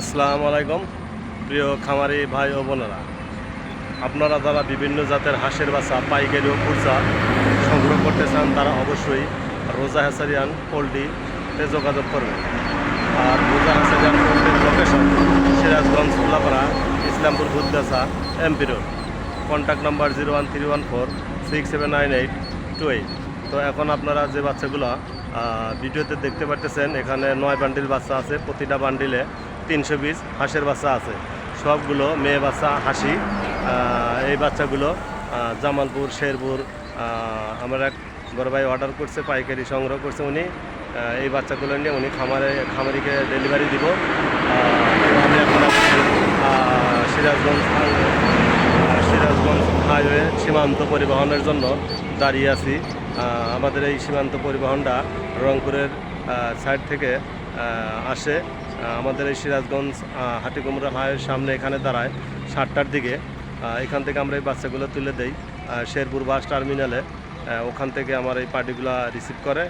আসসালামু আলাইকুম, প্রিয় খামারি ভাই ও বোনেরা। আপনারা যারা বিভিন্ন জাতের হাঁসের বাচ্চা পাইকারি ও খুচরা সংগ্রহ করতে চান, তারা অবশ্যই রোজা হাসারিয়ান পোলট্রিতে যোগাযোগ করবেন। আর রোজা হাসারিয়ান, পোলট্রির location Sirajganj Ullapara Islampur Bhuddasa MP road. Contact number zero one three one four six seven nine eight two eight তো এখন আপনারা যে বাচ্চাগুলো ভিডিওতে দেখতে পাচ্ছেন এখানে নয় বান্ডিল বাচ্চা আছে, প্রতিটা বান্ডিলে তিনশো পিস হাঁসের বাচ্চা আছে। সবগুলো মেয়ে বাচ্চা, হাসি। এই বাচ্চাগুলো জামালপুর, শেরপুর আমার এক বড় ভাই অর্ডার করছে, পাইকারি সংগ্রহ করছে উনি। এই বাচ্চাগুলো নিয়ে উনি খামারে, খামারিকে ডেলিভারি দিব। আমি এখন সিরাজগঞ্জ সিরাজগঞ্জ হাইওয়ে সীমান্ত পরিবহনের জন্য দাঁড়িয়ে আছি। আমাদের এই সীমান্ত পরিবহনটা রংপুরের সাইড থেকে আসে। আমাদের এই সিরাজগঞ্জ আহ, হাটিকুমড়া হাইওয়ের সামনে এখানে দাঁড়ায় সাতটার দিকে। এখান থেকে আমরা এই বাচ্চাগুলো তুলে দেই শেরপুর বাস টার্মিনালে। ওখান থেকে আমার এই পার্টিগুলো রিসিভ করে।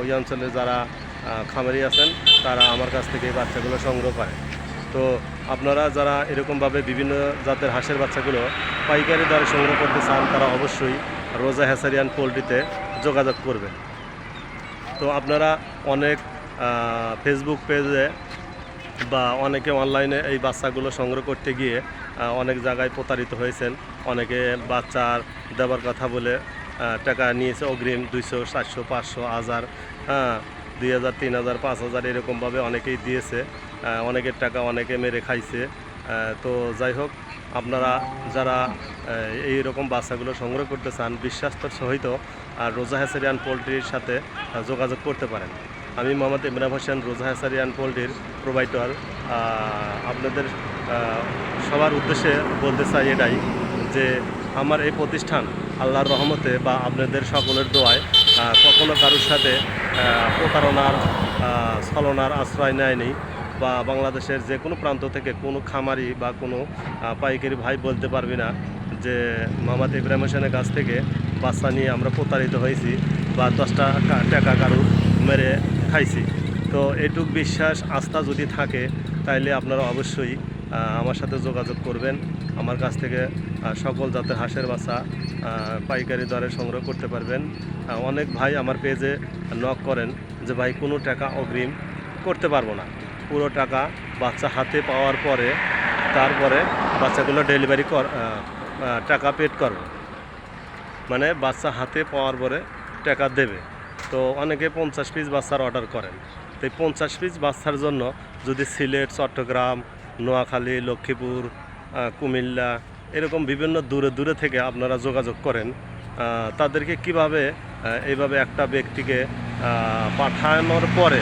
ওই অঞ্চলে যারা খামারি আছেন তারা আমার কাছ থেকে এই বাচ্চাগুলো সংগ্রহ করে। তো আপনারা যারা এরকমভাবে বিভিন্ন জাতের হাঁসের বাচ্চাগুলো পাইকারি দরে সংগ্রহ করতে চান তারা অবশ্যই রোজা হ্যাসারিয়ান পোলট্রিতে যোগাযোগ করবেন। তো আপনারা অনেক ফেসবুক পেজে বা অনেকে অনলাইনে এই বাচ্চাগুলো সংগ্রহ করতে গিয়ে অনেক জায়গায় প্রতারিত হয়েছেন। অনেকে বাচ্চার দেওয়ার কথা বলে টাকা নিয়েছে অগ্রিম দুইশো, চারশো, পাঁচশো, হাজার হ্যাঁ দুই হাজার, তিন হাজার, পাঁচ হাজার এরকমভাবে অনেকেই দিয়েছে। অনেকের টাকা অনেকে মেরে খাইছে। তো যাই হোক, আপনারা যারা এই রকম বাচ্চাগুলো সংগ্রহ করতে চান বিশ্বাস্তর সহিত আর রোজা হ্যাসারিয়ান পোলট্রির সাথে যোগাযোগ করতে পারেন। আমি মোহাম্মদ ইমরান হোসেন, রোজা হ্যাসারিয়ান পোলট্রির প্রোভাইডার আপনাদের সবার উদ্দেশ্যে বলতে চাই এটাই যে আমার এই প্রতিষ্ঠান আল্লাহর রহমতে বা আপনাদের সকলের দোয়ায় কখনো কারোর সাথে প্রতারণার ছলনার আশ্রয় নেয়নি বা বাংলাদেশের যে কোনো প্রান্ত থেকে কোনো খামারি বা কোনো পাইকারি ভাই বলতে পারবি না যে মোহাম্মদ ইব্রাহিম হোসেনের কাছ থেকে বাচ্চা নিয়ে আমরা প্রতারিত হয়েছি বা দশটা টাকা কারও মেরে খাইছি। তো এটুক বিশ্বাস আস্থা যদি থাকে তাইলে আপনারা অবশ্যই আমার সাথে যোগাযোগ করবেন। আমার কাছ থেকে সকল জাতের হাঁসের আহ, পাইকারি দরে সংগ্রহ করতে পারবেন। অনেক ভাই আমার পেজে নক করেন যে ভাই কোনো টাকা অগ্রিম করতে পারব না। পুরো টাকা বাচ্চা হাতে পাওয়ার পরে তারপরে বাচ্চাগুলো ডেলিভারি কর টাকা পেড করবে। মানে বাচ্চা হাতে পাওয়ার পরে টাকা দেবে। তো অনেকে পঞ্চাশ পিস বাচ্চার অর্ডার করেন। তো এই পঞ্চাশ পিস বাচ্চার জন্য যদি সিলেট, চট্টগ্রাম, নোয়াখালী, লক্ষ্মীপুর কুমিল্লা এরকম বিভিন্ন দূরে দূরে থেকে আপনারা যোগাযোগ করেন তাদেরকে কীভাবে এইভাবে একটা ব্যক্তিকে পাঠানোর পরে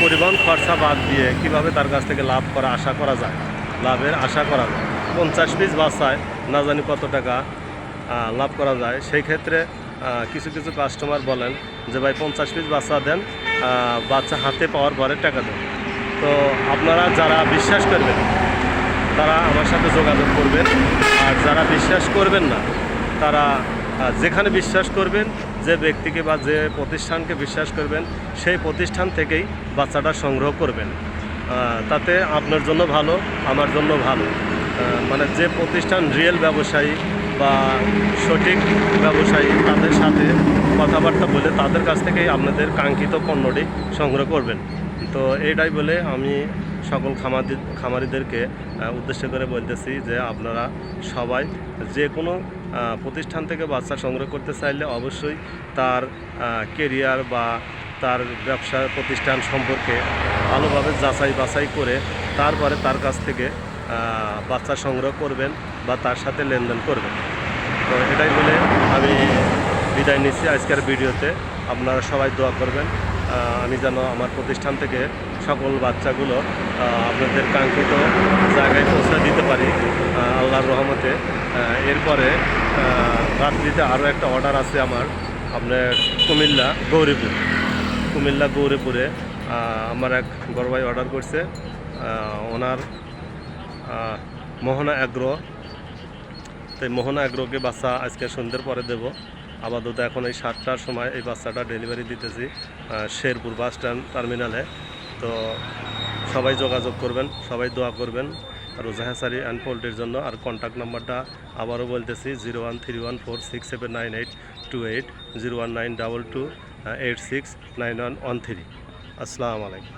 পরিবহন খরচা বাদ দিয়ে কীভাবে তার কাছ থেকে লাভ করা, আশা করা যায়? লাভের আশা করা যায়। পঞ্চাশ পিস বাচ্চায় না জানি কত টাকা লাভ করা যায়। সেই ক্ষেত্রে কিছু কিছু কাস্টমার বলেন যে, ভাই, পঞ্চাশ পিস বাচ্চা দেন বাচ্চা হাতে পাওয়ার পরে টাকা দেন। তো আপনারা যারা বিশ্বাস করবেন, তারা আমার সাথে যোগাযোগ করবেন। আর যারা বিশ্বাস করবেন না, তারা যেখানে বিশ্বাস করবেন, যে ব্যক্তিকে বা যে প্রতিষ্ঠানকে বিশ্বাস করবেন, সেই প্রতিষ্ঠান থেকেই বাচ্চাটা সংগ্রহ করবেন। তাতে আপনার জন্য ভালো, আমার জন্য ভালো। মানে যে প্রতিষ্ঠান রিয়েল ব্যবসায়ী বা সঠিক ব্যবসায়ী তাদের সাথে কথাবার্তা বলে তাদের কাছ থেকেই আপনাদের কাঙ্ক্ষিত পণ্যটি সংগ্রহ করবেন। তো এটাই বলে আমি সকল খামারি খামারিদেরকে উদ্দেশ্য করে বলতেছি যে আপনারা সবাই যে কোনো প্রতিষ্ঠান থেকে বাচ্চা সংগ্রহ করতে চাইলে অবশ্যই তার কেরিয়ার বা তার ব্যবসা প্রতিষ্ঠান সম্পর্কে ভালোভাবে যাচাই বাছাই করে তারপরে তার কাছ থেকে বাচ্চা সংগ্রহ করবেন বা তার সাথে লেনদেন করবেন। তো এটাই বলে আমি বিদায় নিচ্ছি আজকের ভিডিওতে। আপনারা সবাই দোয়া করবেন। আমি যেন আমার প্রতিষ্ঠান থেকে সকল বাচ্চাগুলো আপনাদের কাঙ্ক্ষিত জায়গায় পৌঁছে দিতে পারি আল্লাহর রহমতে। এরপরে রাত্রিতে আরও একটা অর্ডার আছে আমার, আপনার কুমিল্লা গৌরীপুর। কুমিল্লা গৌরীপুরে আমার এক বড় ভাই অর্ডার করছে। ওনার মোহনা অ্যাগ্রো তো এই মোহনা অ্যাগ্রোকে বাচ্চা আজকে সন্ধ্যের পরে দেব। আপাতত এখন এই সাতটার সময় এই বাচ্চাটা ডেলিভারি দিতেছি শেরপুর বাস স্ট্যান্ড টার্মিনালে। তো সবাই যোগাযোগ করবেন, সবাই দোয়া করবেন রোজা হ্যাসারি অ্যান্ড পোল্ট্রির জন্য। আর কন্ট্যাক্ট নাম্বারটা আবারও বলতেছি zero one three one four six seven nine eight two eight zero one nine double two eight six nine one one three আসসালামু আলাইকুম।